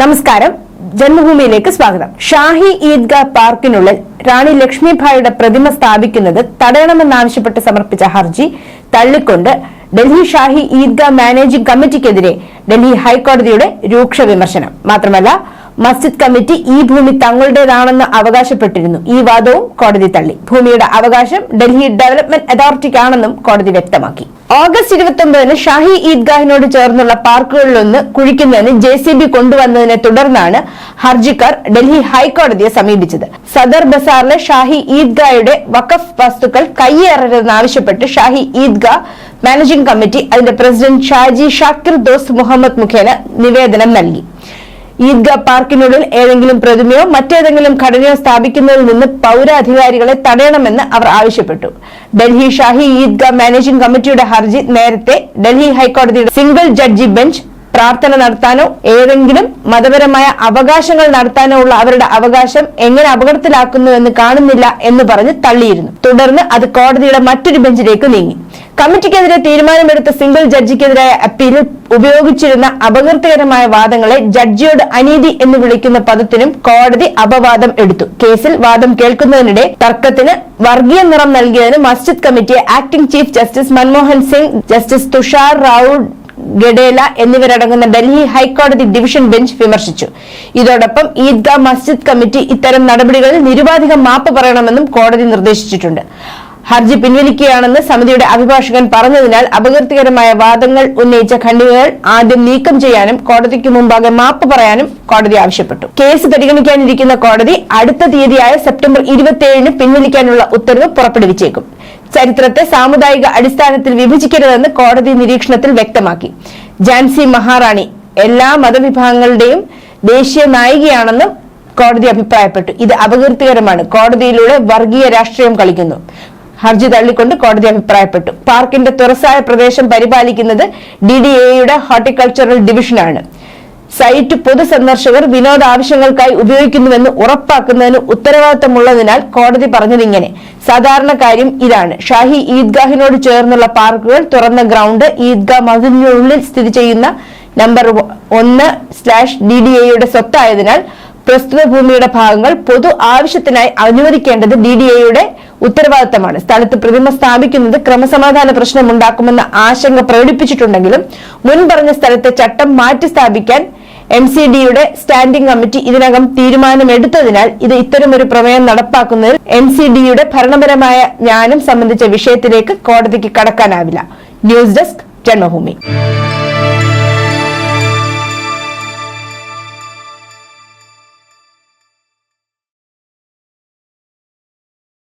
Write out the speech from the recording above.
നമസ്കാരം. ജന്മഭൂമിയിലേക്ക് സ്വാഗതം. ഷാഹി ഈദ്ഗാ പാർക്കിനുള്ളിൽ റാണി ലക്ഷ്മിഭായിയുടെ പ്രതിമ സ്ഥാപിക്കുന്നത് തടയണമെന്നാവശ്യപ്പെട്ട് സമർപ്പിച്ച ഹർജി തള്ളിക്കൊണ്ട് ഡൽഹി ഷാഹി ഈദ്ഗാ മാനേജിംഗ് കമ്മിറ്റിക്കെതിരെ ഡൽഹി ഹൈക്കോടതിയുടെ രൂക്ഷ വിമർശനം. മാത്രമല്ല മസ്ജിദ് കമ്മിറ്റി ഈ ഭൂമി തങ്ങളുടേതാണെന്ന് അവകാശപ്പെട്ടിരുന്നു. ഈ വാദവും കോടതി തള്ളി. ഭൂമിയുടെ അവകാശം ഡൽഹി ഡെവലപ്മെന്റ് അതോറിറ്റിക്കാണെന്നും കോടതി വ്യക്തമാക്കി. ഓഗസ്റ്റ് ഇരുപത്തി ഷാഹി ഈദ്ഗാഹിനോട് ചേർന്നുള്ള പാർക്കുകളിലൊന്ന് കുഴിക്കുന്നതിന് ജെ സി ബി കൊണ്ടുവന്നതിനെ തുടർന്നാണ് ഹർജിക്കാർ ഡൽഹി ഹൈക്കോടതിയെ സമീപിച്ചത്. സദർ ബസാറിലെ ഷാഹി ഈദ്ഗായുടെ വഖഫ് വസ്തുക്കൾ കയ്യേറരുതെന്നാവശ്യപ്പെട്ട് ഷാഹി ഈദ്ഗാ മാനേജിംഗ് കമ്മിറ്റി അതിന്റെ പ്രസിഡന്റ് ഷാജി ഷാക്കിർ ദോസ് മുഹമ്മദ് മുഖേന നിവേദനം നൽകി. ഈദ്ഗാ പാർക്കിനുള്ളിൽ ഏതെങ്കിലും പ്രതിമയോ മറ്റേതെങ്കിലും ഘടനയോ സ്ഥാപിക്കുന്നതിൽ നിന്ന് പൌരാധികാരികളെ തടയണമെന്ന് അവർ ആവശ്യപ്പെട്ടു. ഡൽഹി ഷാഹി ഈദ്ഗാ മാനേജിംഗ് കമ്മിറ്റിയുടെ ഹർജി നേരത്തെ ഡൽഹി ഹൈക്കോടതിയുടെ സിംഗിൾ ജഡ്ജി ബെഞ്ച് പ്രാർത്ഥന നടത്താനോ ഏതെങ്കിലും മതപരമായ അവകാശങ്ങൾ നടത്താനോ ഉള്ള അവരുടെ അവകാശം എങ്ങനെ അപകടത്തിലാക്കുന്നുവെന്ന് കാണുന്നില്ല എന്ന് പറഞ്ഞ് തള്ളിയിരുന്നു. തുടർന്ന് അത് കോടതിയുടെ മറ്റൊരു ബെഞ്ചിലേക്ക് നീങ്ങി. കമ്മിറ്റിക്കെതിരെ തീരുമാനമെടുത്ത സിംഗിൾ ജഡ്ജിക്കെതിരായ അപ്പീലിൽ ഉപയോഗിച്ചിരുന്ന അപകീർത്തികരമായ വാദങ്ങളെ ജഡ്ജിയോട് അനീതി എന്ന് വിളിക്കുന്ന പദത്തിനും കോടതി അപവാദം എടുത്തു. കേസിൽ വാദം കേൾക്കുന്നതിനിടെ തർക്കത്തിന് വർഗീയ നിറം നൽകിയതിന് മസ്ജിദ് committee acting chief justice Manmohan Singh justice Tushar Rao Gedela എന്നിവരടങ്ങുന്ന ഡൽഹി ഹൈക്കോടതി ഡിവിഷൻ ബെഞ്ച് വിമർശിച്ചു. ഇതോടൊപ്പം ഈദ്ഗാ മസ്ജിദ് കമ്മിറ്റി ഇത്തരം നടപടികളിൽ നിരുപാധികം മാപ്പ് പറയണമെന്നും കോടതി നിർദ്ദേശിച്ചിട്ടുണ്ട്. ഹർജി പിൻവലിക്കുകയാണെന്ന് സമിതിയുടെ അഭിഭാഷകൻ പറഞ്ഞതിനാൽ അപകീർത്തികരമായ വാദങ്ങൾ ഉന്നയിച്ച ഖണ്ഡികകൾ ആദ്യം നീക്കം ചെയ്യാനും കോടതിക്ക് മുമ്പാകെ മാപ്പ് പറയാനും കോടതി ആവശ്യപ്പെട്ടു. കേസ് പരിഗണിക്കാനിരിക്കുന്ന കോടതി അടുത്ത തീയതിയായ സെപ്റ്റംബർ ഇരുപത്തിയേഴിന് പിൻവലിക്കാനുള്ള ഉത്തരവ് പുറപ്പെടുവിച്ചേക്കും. ചരിത്രത്തെ സാമുദായിക അടിസ്ഥാനത്തിൽ വിഭജിക്കരുതെന്ന് കോടതി നിരീക്ഷണത്തിൽ വ്യക്തമാക്കി. ജാൻസി മഹാറാണി എല്ലാ മതവിഭാഗങ്ങളുടെയും ദേശീയ നായികയാണെന്നും കോടതി അഭിപ്രായപ്പെട്ടു. ഇത് അപകീർത്തികരമാണ്. കോടതിയിലൂടെ വർഗീയ രാഷ്ട്രീയം കളിക്കുന്നു. ഹർജി തള്ളിക്കൊണ്ട് കോടതി അഭിപ്രായപ്പെട്ടു. പാർക്കിന്റെ തുറസായ പ്രദേശം പരിപാലിക്കുന്നത് ഡി ഡി എയുടെ ഹോർട്ടിക്കൾച്ചറൽ ഡിവിഷനാണ്. സൈറ്റ് പൊതുസന്ദർശകർ വിനോദ ആവശ്യങ്ങൾക്കായി ഉപയോഗിക്കുന്നുവെന്ന് ഉറപ്പാക്കുന്നതിന് ഉത്തരവാദിത്തമുള്ളതിനാൽ കോടതി പറഞ്ഞതിങ്ങനെ സാധാരണ കാര്യം ഇതാണ്. ഷാഹി ഈദ്ഗാഹിനോട് ചേർന്നുള്ള പാർക്കുകൾ തുറന്ന ഗ്രൗണ്ട് ഈദ്ഗാ മതിലിനുള്ളിൽ സ്ഥിതി ചെയ്യുന്ന നമ്പർ ഒന്ന് സ്ലാഷ് ഡി ഡി എയുടെ സ്വത്തായതിനാൽ പ്രസ്തുത ഭൂമിയുടെ ഭാഗങ്ങൾ പൊതു ആവശ്യത്തിനായി അനുവദിക്കേണ്ടത് ഡി ഡി എയുടെ ഉത്തരവാദിത്തമാണ്. സ്ഥലത്ത് പ്രതിമ സ്ഥാപിക്കുന്നത് ക്രമസമാധാന പ്രശ്നമുണ്ടാക്കുമെന്ന ആശങ്ക പ്രകടിപ്പിച്ചിട്ടുണ്ടെങ്കിലും മുൻപറഞ്ഞ സ്ഥലത്തെ ചട്ടം മാറ്റി സ്ഥാപിക്കാൻ എം സി ഡിയുടെ സ്റ്റാൻഡിംഗ് കമ്മിറ്റി ഇതിനകം തീരുമാനമെടുത്തതിനാൽ ഇത് ഇത്തരമൊരു പ്രമേയം നടപ്പാക്കുന്നതിൽ എം സി ഡിയുടെ ഭരണപരമായ ജ്ഞാനം സംബന്ധിച്ച വിഷയത്തിലേക്ക് കോടതിക്ക് കടക്കാനാവില്ല. News desk Janmabhumi.